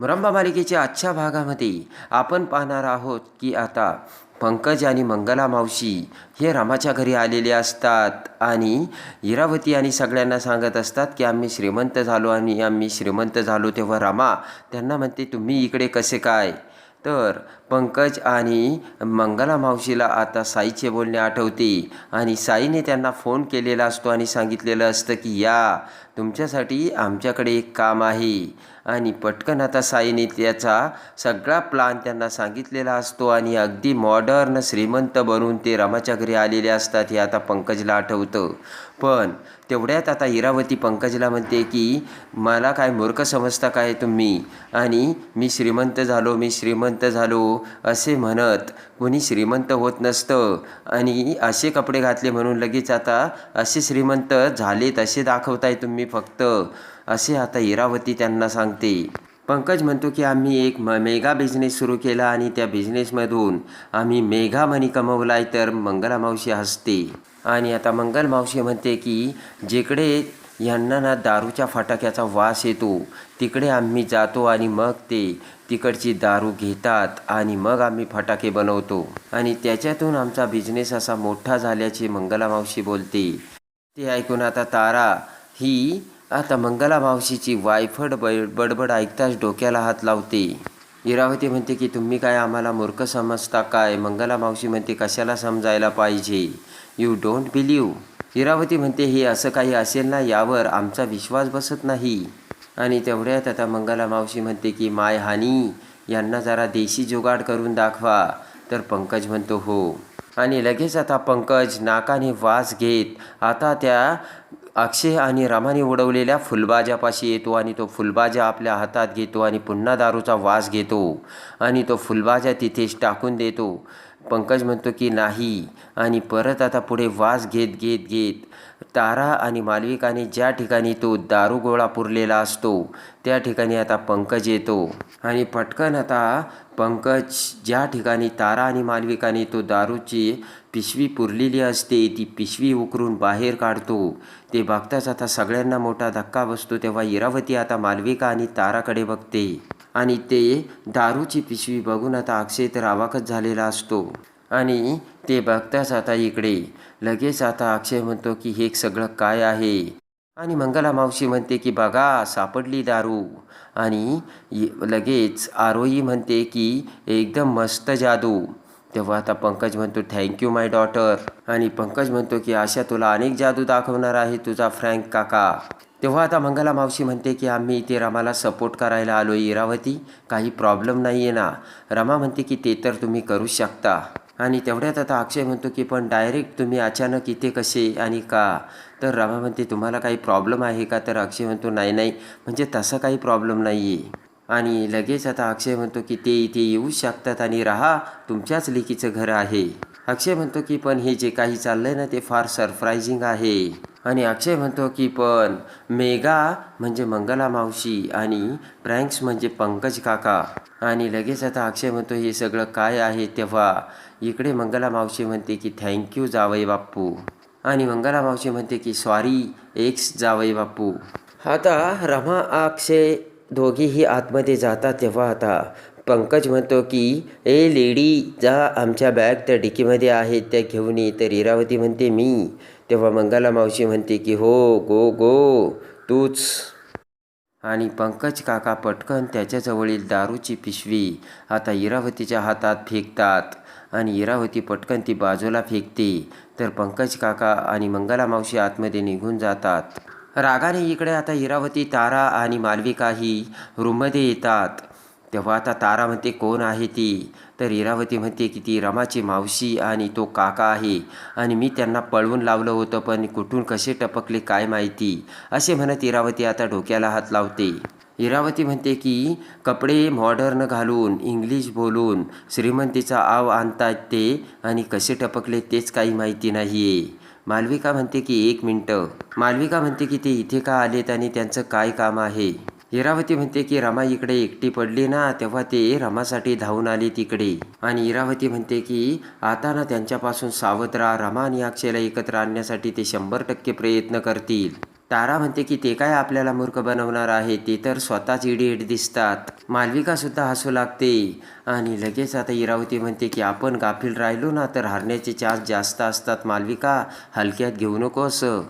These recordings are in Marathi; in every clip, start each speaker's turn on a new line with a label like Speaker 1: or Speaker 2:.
Speaker 1: मुरंबा मालिकेच्या आजच्या भागामध्ये आपण पाहणार आहोत की आता पंकज आणि मंगला मावशी हे रामाच्या घरी आलेले असतात आणि इरावती आणि सगळ्यांना सांगत असतात की आम्ही श्रीमंत झालो आणि आम्ही श्रीमंत झालो तेव्हा रामा त्यांना म्हणते तुम्ही इकडे कसे काय? तर पंकज आणि मंगला मावशीला आता साईचे बोलणे आठवते आणि साईने त्यांना फोन केलेला असतो आणि सांगितलेलं असतं की या तुमच्यासाठी आमच्याकडे एक काम आहे. आणि पटकन आता साईने त्याचा सगळा प्लान त्यांना सांगितलेला असतो आणि अगदी मॉडर्न श्रीमंत बनून ते रामाच्या घरी आलेले असतात हे आता पंकजला आठवतं. पण तेवढ्यात आता इरावती पंकजला म्हणते की मला काय मूर्ख समजता काय तुम्ही? आणि मी श्रीमंत झालो मी श्रीमंत झालो असे म्हणत कोणी श्रीमंत होत नसतं. आणि असे कपडे घातले म्हणून लगेच आता असे श्रीमंत झालेत असे दाखवताय तुम्ही फक्त. असे आता इरावती त्यांना सांगते. पंकज म्हणतो की आम्ही एक म मेगा बिझनेस सुरू केला आणि त्या बिझनेसमधून आम्ही मेगा मनी कमवलाय तर मंगला मावशी हसते. आणि आता मंगल मावशी म्हणते की जिकडे यांना ना दारूच्या फटाक्याचा वास येतो तिकडे आम्ही जातो आणि मग ते तिकडची दारू घेतात आणि मग आम्ही फटाके बनवतो. आणि त्याच्यातून आमचा बिझनेस असा मोठा झाल्याचे मंगला मावशी बोलते. ते ऐकून आता तारा ही आता मंगला मावशीची वायफड बै- बडबड ऐकताच डोक्याला हात लावते. इरावती म्हणते की तुम्ही काय आम्हाला मूर्ख समजता काय मंगला मावशी म्हणते कशाला समजायला पाहिजे? यू डोंट बिलीव इरावती म्हणते हे असं काही असेल ना यावर आमचा विश्वास बसत नाही. आणि तेवढ्यात आता मंगला मावशी म्हणते की माय हानी यांना जरा देशी जुगाड करून दाखवा. तर पंकज म्हणतो हो. आणि लगेच आता पंकज नाकाने वास घेत आता त्या अक्षय आणि रामाने उडवलेल्या फुलबाजापाशी येतो आणि तो फुलबाजा आपल्या हातात घेतो आणि पुन्हा दारूचा वास घेतो. आणि तो फुलबाजा तिथेच टाकून देतो. पंकज म्हणतो की नाही. आणि परत आता पुढे वास घेत घेत घेत. तारा आणि मालविकाने ज्या ठिकाणी तो दारू गोळा पुरलेला असतो त्या ठिकाणी आता पंकज येतो. आणि पटकन आता पंकज ज्या ठिकाणी तारा आणि मालविकाने तो दारूची पिशवी पुरलेली असते ती पिशवी उकरून बाहेर काढतो. ते बघताच आता सगळ्यांना मोठा धक्का बसतो तेव्हा इरावती आता मालविका आणि ताराकडे बघते. आणि ते दारूची पिशवी बघून आता अक्षय तर आवाकच झालेला असतो. आणि ते बघताच आता इकडे. लगेच आता अक्षय म्हणतो की हे सगळं काय आहे? आणि मंगला मावशी म्हणते की बघा सापडली दारू. आणि लगेच आरोही म्हणते की एकदम मस्त जादू. तेव्हा आता पंकज म्हणतो थँक्यू माय डॉटर. आणि पंकज म्हणतो की अशा तुला अनेक जादू दाखवणार आहे तुझा फ्रँक काका. तेव्हा आता मंगला मावशी म्हणते की आम्ही इथे रमाला सपोर्ट करायला आलो इरावती. काही प्रॉब्लेम नाही आहे ना. रमा म्हणते की ते तर तुम्ही करू शकता. आणि तेवढ्यात आता अक्षय म्हणतो की पण डायरेक्ट तुम्ही अचानक इथे कसे आणि का? तर रमा म्हणते तुम्हाला काही प्रॉब्लेम आहे का? तर अक्षय म्हणतो नाही नाही. म्हणजे तसा काही प्रॉब्लेम नाही आहे आणि लगेच आता अक्षय म्हणतो की ते इथे येऊ शकतात आणि राहा. तुमच्याच लेकीचं घर आहे. अक्षय म्हणतो की पण हे जे काही चाललंय ना ते फार सरप्रायझिंग आहे. आणि अक्षय म्हणतो की पण मेगा म्हणजे मंगला मावशी आणि प्रँक्स म्हणजे पंकज काका. आणि लगेच आता अक्षय म्हणतो हे सगळं काय आहे तेव्हा? इकडे मंगला मावशी म्हणते की थँक्यू जावई बाप्पू. आणि मंगला मावशी म्हणते की सॉरी एक्स जावई बाप्पू. आता रमा अक्षय दोघीही आतमध्ये जातात तेव्हा आता पंकज म्हणतो की ए लेडी जा आमच्या बॅग त्या डिकीमध्ये आहेत त्या घेऊन ये. तर इरावती म्हणते मी. तेव्हा मंगला मावशी म्हणते की हो गो गो तूच. आणि पंकज काका पटकन त्याच्याजवळील दारूची पिशवी आता इरावतीच्या हातात फेकतात आणि इरावती पटकन ती बाजूला फेकते. तर पंकज काका आणि मंगला मावशी आतमध्ये निघून जातात. रागाने इकडे आता इरावती तारा आणि मालविकाही रूममध्ये येतात. तेव्हा आता तारा म्हणते कोण आहे ती? तर इरावती म्हणते की ती रमाची मावशी आणि तो काका आहे. आणि मी त्यांना पळवून लावलं होतं पण कुठून कसे टपकले काय माहिती? असे म्हणत इरावती आता डोक्याला हात लावते. इरावती म्हणते की कपडे मॉडर्न घालून इंग्लिश बोलून श्रीमंतीचा आव आणतात ते आणि कसे टपकले तेच काही माहिती नाही आहे मालविका म्हणते की एक मिनटं. मालविका म्हणते की ते इथे का आलेत आणि त्यांचं काय काम आहे? इरावती म्हणते की रमा इकडे एकटी पडली ना तेव्हा ते रमासाठी धावून आले तिकडे. आणि इरावती म्हणते की आता ना त्यांच्यापासून सावध राहा रमा आणि अक्षयला एकत्र आणण्यासाठी ते शंभर टक्के प्रयत्न करतील. तारा म्हणते की ते काय आपल्याला मूर्ख बनवणार आहे? ते तर स्वतःच इडिएट दिसतात. मालविका सुद्धा हसू लागते. आणि लगेच आता इरावती म्हणते की आपण गाफील राहिलो ना तर हारण्याचे चान्स जास्त असतात मालविका. हलक्यात घेऊ नको असं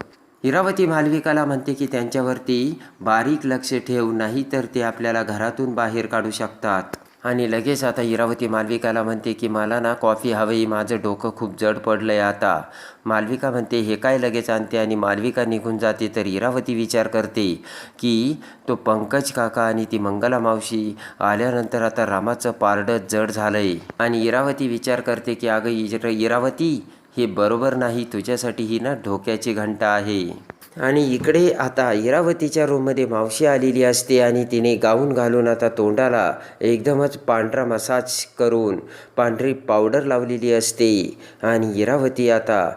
Speaker 1: इरावती मालविकाला म्हणते की त्यांच्यावरती बारीक लक्ष ठेव नाही तर ते आपल्याला घरातून बाहेर काढू शकतात. आणि लगेच आता इरावती मालविकाला म्हणते की मला ना कॉफी हवी माझं डोकं खूप जड पडलं आहे आता. मालविका म्हणते हे काय लगेच आणते? आणि मालविका निघून जाते. तर इरावती विचार करते की तो पंकज काका आणि ती मंगला मावशी आल्यानंतर आता रामाचं पारडं जड झालं आहे आणि इरावती विचार करते की अगं इर इरावती हे बरोबर नाही तुझ्यासाठी ही ना धोक्याची घंटा आहे. आणि इकडे आता इरावतीच्या रूममध्ये मावशी आलेली असते आणि तिने गाऊन घालून आता तोंडाला एकदमच पांढरा मसाज करून पांढरी पावडर लावलेली असते. आणि इरावती आता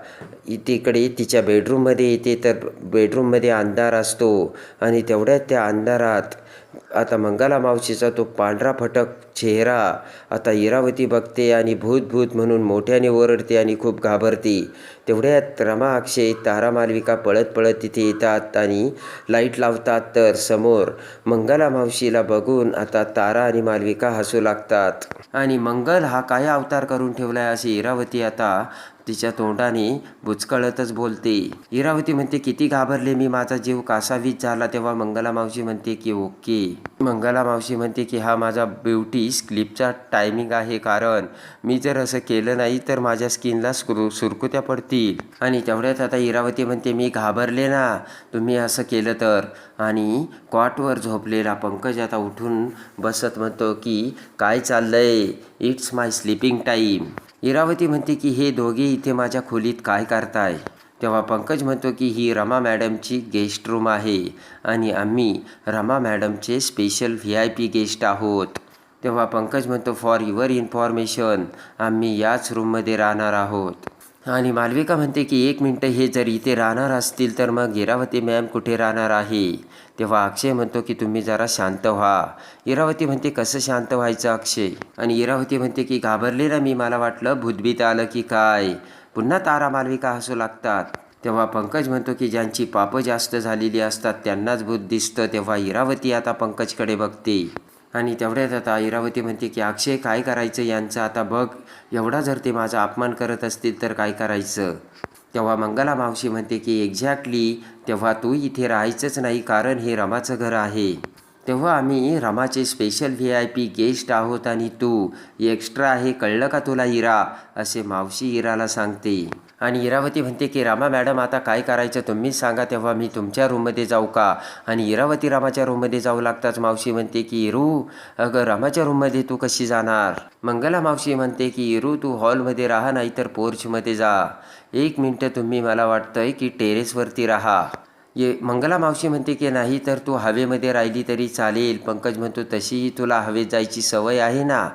Speaker 1: इ- तिकडे तिच्या बेडरूममध्ये येते तर बेडरूममध्ये अंधार असतो. आणि तेवढ्यात त्या अंधारात आता मंगला मावशीचा तो पांढरा फटक चेहरा आता इरावती बघते आणि भूत भूत म्हणून मोठ्याने ओरडते आणि खूप घाबरते. तेवढ्यात रमा अक्षय तारा मालविका पळत पळत तिथे येतात आणि लाइट लावतात तर समोर मंगला मावशीला बघून आता तारा आणि मालविका हसू लागतात. आणि मंगल हा काय अवतार करून ठेवला आहे अशी इरावती आता तिच्या तोंडाने बुचकळतच बोलते. इरावती म्हणते किती घाबरले मी माझा जीव कासावीस झाला? तेव्हा मंगला मावशी म्हणते की ओके. मंगला मावशी म्हणते की हा माझा ब्युटी स्लिपचा टायमिंग आहे कारण मी जर असं केलं नाही तर माझ्या स्किनला सुरू सुरकुत्या पडतील. आणि तेवढ्यात आता इरावती म्हणते मी घाबरले ना तुम्ही असं केलं तर. आणि कॉटवर झोपलेला पंकज आता उठून बसत म्हणतो की काय चाललंय? It's my sleeping time Iravati म्हणते की हे दोघे इथे माझ्या खोलीत काय करताय? तेव्हा पंकज म्हणतो की ही रमा मॅडमची गेस्ट रूम आहे आणि आम्ही Rama मॅडमचे special V I P guest आहोत. तेव्हा पंकज म्हणतो फॉर युअर इन्फॉर्मेशन आम्ही याच रूममध्ये राहणार आहोत. आणि मालविका म्हणते की एक मिनटं हे जर इथे राहणार असतील तर मग इरावती मॅम कुठे राहणार आहे? तेव्हा अक्षय म्हणतो की तुम्ही जरा शांत व्हा. इरावती म्हणते कसं शांत व्हायचं अक्षय? आणि इरावती म्हणते की घाबरले ना मी मला वाटलं भूतभीत आलं की काय? पुन्हा तारा मालविका हसू लागतात. तेव्हा पंकज म्हणतो की ज्यांची पापं जास्त झालेली असतात त्यांनाच भूत दिसतं. तेव्हा इरावती आता पंकजकडे बघते. आणि तेवढ्यात आता इरावती म्हणते की अक्षय काय करायचं यांचं? आता बघ एवढा जर ते माझा अपमान करत असतील तर काय करायचं? तेव्हा मंगला मावशी म्हणते की एक्झॅक्टली तेव्हा तू इथे राहायचंच नाही कारण हे रमाचं घर आहे. तेव्हा आम्ही रमाचे special V I P guest आहोत आणि तू एक्स्ट्रा आहे कळलं का तुला इरा? असे मावशी इराला सांगते. आणि इरावती म्हणते की रामा मॅडम आता काय करायचं तुम्हीच सांगा तेव्हा मी तुमच्या रूममध्ये जाऊ का? आणि इरावती रामाच्या रूममध्ये जाऊ लागताच मावशी म्हणते की इरू अगं रामाच्या रूममध्ये तू कशी जाणार? मंगला मावशी म्हणते की इरू तू हॉलमध्ये राहा नाही तर पोर्चमध्ये जा. एक मिनटं तुम्ही मला वाटतंय की टेरेसवरती राहा. ये मंगला मावशी म्हणते की नाही तर तू हवेमध्ये राहिली तरी चालेल. पंकज म्हणतो तशीही तुला हवेत जायची सवय आहे ना?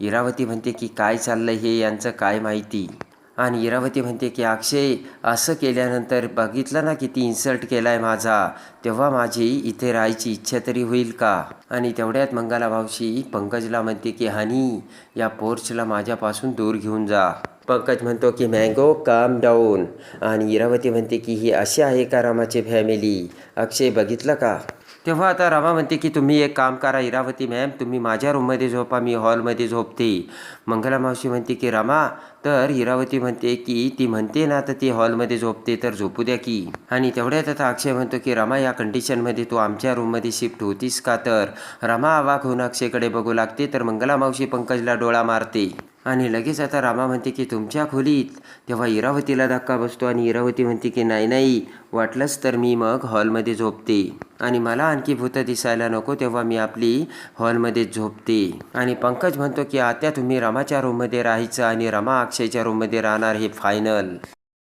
Speaker 1: इरावती म्हणते की काय चाललं हे यांचं काय माहिती? आणि इरावती म्हणते की अक्षय असं केल्यानंतर बघितलं ना किती इन्सल्ट केलाय माझा तेव्हा माझी इथे राहायची इच्छा तरी होईल का? आणि तेवढ्यात मंगला मावशी पंकजला म्हणते की हनी या पोर्चला माझ्यापासून दूर घेऊन जा. पंकज म्हणतो की मँगो काम डाऊन आणि इरावती म्हणते की ही अशी आहे का रामाची फॅमिली अक्षय बघितलं का? तेव्हा आता रमा म्हणते की तुम्ही एक काम करा इरावती मॅम तुम्ही माझ्या रूममध्ये झोपा मी हॉलमध्ये झोपते. मंगला मावशी म्हणते की रमा तर इरावती म्हणते की ती म्हणते ना तर ती हॉलमध्ये झोपते तर झोपू द्या की. आणि तेवढ्यात आता अक्षय म्हणतो की रमा या कंडिशनमध्ये तू आमच्या रूममध्ये शिफ्ट होतीस का तर? रमा अवाक होऊन अक्षयकडे बघू लागते तर मंगला मावशी पंकजला डोळा मारते. आणि लगेच आता रामा म्हणते की तुमच्या खोलीत. तेव्हा इरावतीला धक्का बसतो आणि इरावती म्हणते की नाही नाही वाटलंच तर मी मग हॉलमध्ये झोपते. आणि मला आणखी भूतं दिसायला नको तेव्हा मी आपली हॉलमध्ये झोपते. आणि पंकज म्हणतो की आता तुम्ही रमाच्या रूममध्ये राहायचं आणि रमा अक्षयच्या रूममध्ये राहणार हे फायनल.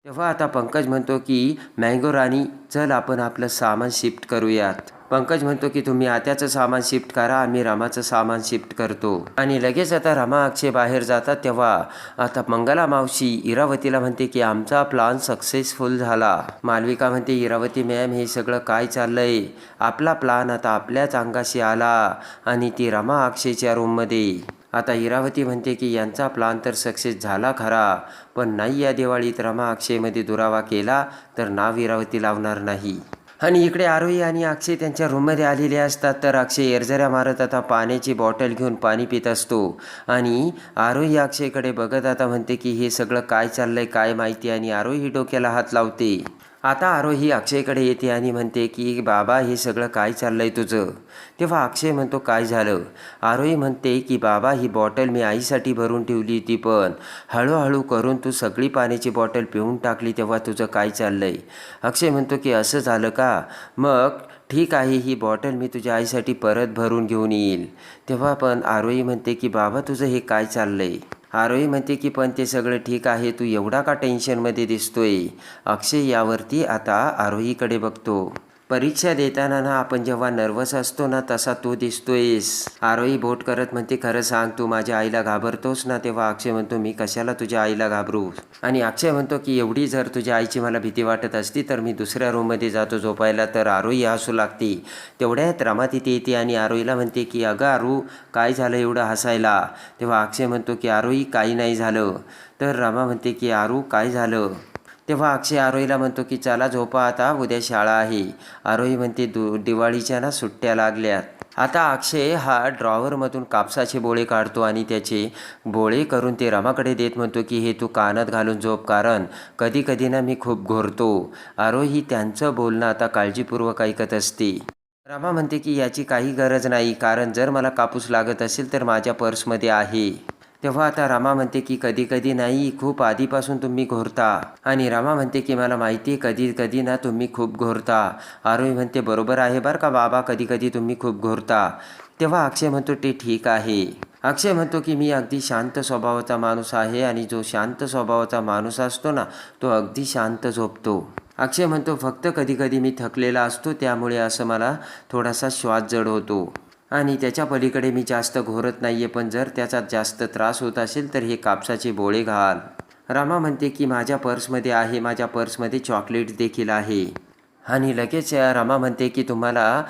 Speaker 1: तेव्हा आता पंकज म्हणतो की मँगो राणी चल आपण आपलं सामान शिफ्ट करूयात. पंकज म्हणतो की तुम्ही आत्याचं सामान शिफ्ट करा आम्ही रामाचं सामान शिफ्ट करतो. आणि लगेच आता रामा अक्षय बाहेर जातात तेव्हा आता मंगला मावशी इरावतीला म्हणते की आमचा प्लान सक्सेसफुल झाला. मालविका म्हणते इरावती मॅम हे सगळं काय चाललंय? आपला प्लान आता आपल्याच अंगाशी आला. आणि ती रमा अक्षयच्या रूममध्ये आता इरावती म्हणते की यांचा प्लान तर सक्सेस झाला खरा पण नाही या दिवाळीत रमा अक्षयमध्ये दुरावा केला तर नाव इरावती लावणार नाही. आणि इकडे आरोही आणि अक्षय त्यांच्या रूममध्ये आलेले असतात. तर अक्षय एरझऱ्या मारत आता पाण्याची बॉटल घेऊन पाणी पित असतो. आणि आरोही अक्षयकडे बघत आता म्हणते की हे सगळं काय चाललंय काय माहिती? आणि आरोही डोक्याला हात लावते. आता आरोही अक्षयकडे येते आणि म्हणते की बाबा हे सगळं काय चाललं आहे तुझं? तेव्हा अक्षय म्हणतो काय झालं? आरोही म्हणते की बाबा ही बॉटल मी आईसाठी भरून ठेवली होती पण हळूहळू करून तू सगळी पाण्याची बॉटल पिऊन टाकली तेव्हा तुझं काय चाललं आहे अक्षय म्हणतो की असं झालं का? मग ठीक आहे ही बॉटल मी तुझ्या आईसाठी परत भरून घेऊन येईल. तेव्हा पण आरोही म्हणते की बाबा तुझं हे काय चाललं आहे आरोही म्हणते की पण ते सगळं ठीक आहे तू एवढा का टेन्शनमध्ये दिसतोय? अक्षय यावरती आता आरोहीकडे बघतो. परीक्षा देताना ना आपण जेव्हा नर्वस असतो ना तसा तू दिसतोयस. आरोही बोट करत म्हणते खरं सांग तू माझ्या आईला घाबरतोस ना तेव्हा अक्षय म्हणतो मी कशाला तुझ्या आईला घाबरू? आणि अक्षय म्हणतो की एवढी जर तुझ्या आईची मला भीती वाटत असती तर मी दुसऱ्या रूममध्ये जातो झोपायला तर आरोही हसू लागते. तेवढ्यात रमा तिथे येते आणि आरोहीला म्हणते की अगं आरू काय झालं एवढं हसायला? तेव्हा अक्षय म्हणतो की आरोही काही नाही झालं. तर रमा म्हणते की आरू काय झालं? तेव्हा अक्षय आरोहीला म्हणतो की चला झोपा आता उद्या शाळा आहे. आरोही म्हणते दु दिवाळीच्या ना सुट्ट्या लागल्यात. आता अक्षय हा ड्रॉवरमधून कापसाचे बोळे काढतो आणि त्याचे बोळे करून ते रमाकडे देत म्हणतो की हे तू कानात घालून झोप कारण कधी कधी ना मी खूप घोरतो. आरोही त्यांचं बोलणं आता काळजीपूर्वक ऐकत असते. रमा म्हणते की याची काही गरज नाही कारण जर मला कापूस लागत असेल तर माझ्या पर्समध्ये आहे. तेव्हा आता रामा म्हणते की कधी कधी नाही खूप आधीपासून तुम्ही घोरता. आणि रामा म्हणते की मला माहिती आहे कधी कधी ना तुम्ही खूप घोरता. आरोही म्हणते बरोबर आहे बरं का बाबा कधी कधी तुम्ही खूप घोरता. तेव्हा अक्षय म्हणतो ते ठीक आहे. अक्षय म्हणतो की मी अगदी शांत स्वभावाचा माणूस आहे आणि जो शांत स्वभावाचा माणूस असतो ना तो अगदी शांत झोपतो. अक्षय म्हणतो फक्त कधी कधी मी थकलेला असतो त्यामुळे असं मला थोडासा श्वास जड होतो. आणि त्याच्या पलीकडे मी जास्त घोरत नाही आहे पण जर त्याचा जास्त त्रास होत असेल तर हे कापसाचे बोळे घाल. रामा म्हणते की माझ्या पर्समध्ये आहे माझ्या पर्समध्ये चॉकलेट देखील आहे. आणि लगेच रामा म्हणते की तुम्हाला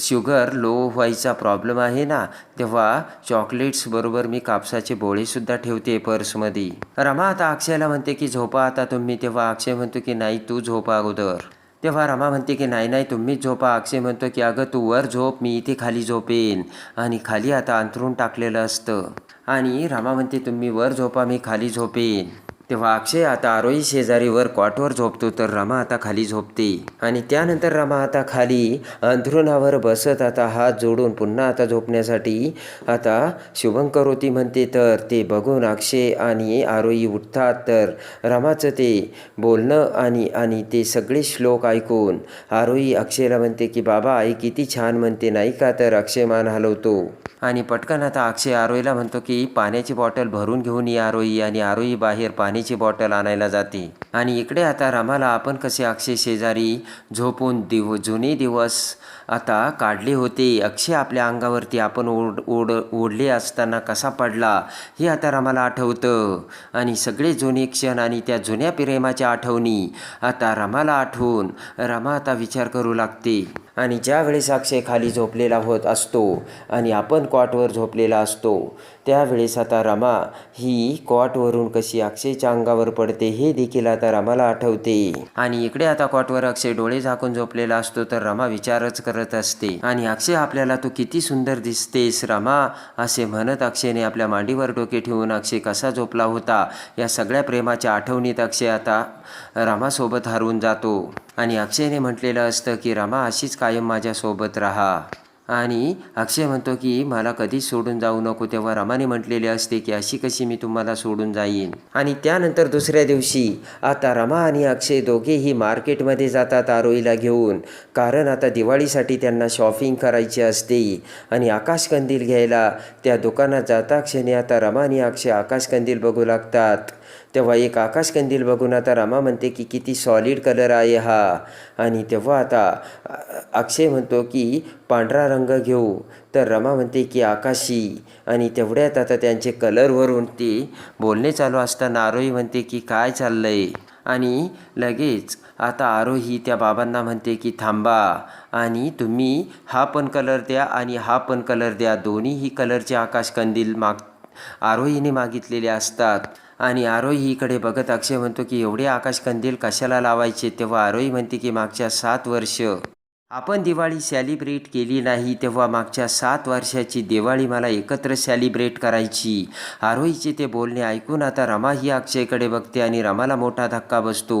Speaker 1: शुगर लो व्हायचा प्रॉब्लेम आहे ना तेव्हा चॉकलेट्सबरोबर मी कापसाचे बोळेसुद्धा ठेवते पर्समध्ये. रमा आता अक्षयला म्हणते की झोपा आता तुम्ही. तेव्हा अक्षय म्हणतो की नाही तू झोपा अगोदर. तेव्हा रमा म्हणते की नाही नाही तुम्हीच झोपा. अक्षय म्हणतो की अगं तू वर झोप मी इथे खाली झोपेन. आणि खाली आता अंथरून टाकलेलं असतं. आणि रमा म्हणते तुम्ही वर झोपा मी खाली झोपेन. तेव्हा अक्षय आता आरोही शेजारीवर कॉटवर झोपतो तर रमा आता खाली झोपते. आणि त्यानंतर रमा आता खाली अंथरुणावर बसत आता हात जोडून पुन्हा आता झोपण्यासाठी आता शुभंकरोती म्हणते तर ते बघून अक्षय आणि आरोही उठतात तर रमाचं ते बोलणं आणि आणि ते सगळे श्लोक ऐकून आरोही अक्षयला म्हणते की बाबा आई किती छान म्हणते नाही का? तर अक्षय मान हलवतो. आणि पटकन आता अक्षय आरोहीला म्हणतो की पाण्याची बॉटल भरून घेऊन ये आरोही. आणि आरोही बाहेर पाणी पाण्याची बॉटल आणायला जाते. आणि इकडे आता रामाला आपण कसे अक्षय शेजारी झोपून दिव जुने दिवस आता काढले होते. अक्षय आपल्या अंगावरती आपण ओढ ओढ ओढले असताना कसा पडला हे आता रामाला आठवतं. आणि सगळे जुने क्षण आणि त्या जुन्या प्रेमाच्या आठवणी आता रमाला आठवून रमा आता विचार करू लागते. आणि ज्यावेळेस अक्षय खाली झोपलेला होत असतो आणि आपण कॉटवर झोपलेला असतो त्यावेळेस आता रमा ही कॉटवरून कशी अक्षयच्या अंगावर पडते हे देखील आता रमाला आठवते. आणि इकडे आता कॉटवर अक्षय डोळे झाकून झोपलेला असतो तर रमा विचारच कर करत असते. आणि अक्षय आपल्याला तू किती सुंदर दिसतेस रमा असे म्हणत अक्षयने आपल्या मांडीवर डोके ठेवून अक्षय कसा झोपला होता या सगळ्या प्रेमाच्या आठवणीत अक्षय आता रमासोबत हरवून जातो. आणि अक्षयने म्हटलेलं असतं की रमा अशीच कायम माझ्यासोबत राहा. आणि अक्षय म्हणतो की मला कधीच सोडून जाऊ नको. तेव्हा रमाने म्हटलेले असते की अशी कशी मी तुम्हाला सोडून जाईन? आणि त्यानंतर दुसऱ्या दिवशी आता रमा आणि अक्षय दोघेही मार्केटमध्ये जातात आरोईला घेऊन. कारण आता दिवाळीसाठी त्यांना शॉपिंग करायची असते. आणि आकाशकंदील घ्यायला त्या दुकानात जाता क्षणी आता रमा आणि अक्षय आकाशकंदील बघू लागतात. तेव्हा एक आकाशकंदील बघून आता रमा म्हणते की किती सॉलिड कलर आहे हा. आणि तेव्हा आता अक्षय म्हणतो की पांढरा रंग घेऊ. तर रमा म्हणते की आकाशी. आणि तेवढ्यात आता त्यांचे कलरवरून ते बोलणे चालू असताना आरोही म्हणते की काय चाललंय? आणि लगेच आता आरोही त्या बाबांना म्हणते की थांबा. आणि तुम्ही हा पण कलर द्या आणि हा पण कलर द्या. दोन्हीही कलरचे आकाशकंदील माग आरोहीने मागितलेले असतात. आणि आरोही इकडे बघत अक्षय म्हणतो की एवढे आकाशकंदील कशाला लावायचे? तेव्हा आरोही म्हणते की मागच्या सात वर्ष आपण दिवाळी सेलिब्रेट केली नाही तेव्हा मागच्या सात वर्षाची दिवाळी मला एकत्र सेलिब्रेट करायची. आरोहीचे ते बोलणे ऐकून आता रमा ही अक्षयकडे बघते आणि रमाला मोठा धक्का बसतो.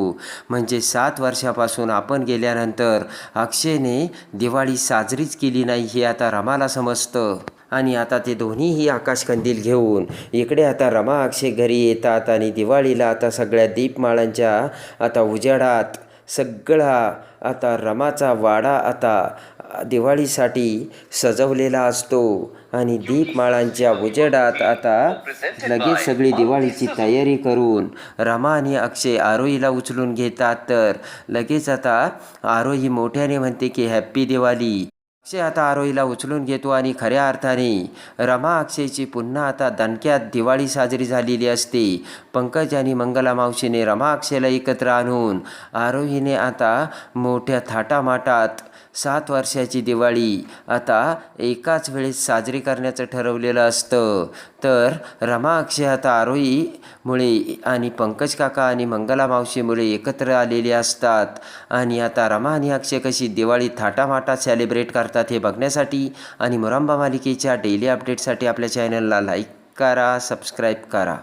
Speaker 1: म्हणजे सात वर्षापासून आपण गेल्यानंतर अक्षयने दिवाळी साजरीच केली नाही हे आता रमाला समजतं. आणि आता ते दोन्हीही आकाशकंदील घेऊन इकडे आता रमा अक्षय घरी येतात आणि दिवाळीला आता सगळ्या दीपमाळांच्या आता उजेडात सगळा आता रमाचा वाडा आता दिवाळीसाठी सजवलेला असतो. आणि दीपमाळांच्या उजेडात आता लगेच सगळी दिवाळीची तयारी करून रमा आणि अक्षय आरोहीला उचलून घेतात. तर लगेच आता आरोही मोठ्याने म्हणते की हॅप्पी दिवाळी. अक्षय आता आरोहीला उचलून घेतो आणि खऱ्या अर्थाने रमा अक्षयची पुन्हा आता दणक्यात दिवाळी साजरी झालेली असते. पंकज आणि मंगला मावशीने रमा अक्षयला एकत्र आणून आरोहीने आता मोठ्या थाटामाटात सात वर्षाची दिवाळी आता एकाच वेळेस साजरी करण्याचं ठरवलेलं असतं. तर रमा अक्षय आता आरोहीमुळे आणि पंकज काका आणि मंगला मावशीमुळे एकत्र आलेले असतात. आणि आता रमा आणि अक्षय कशी दिवाळी थाटामाटात सेलिब्रेट करतात हे बघण्यासाठी आणि मुरांबा मालिकेच्या डेली अपडेटसाठी आपल्या चॅनलला लाईक करा सबस्क्राईब करा.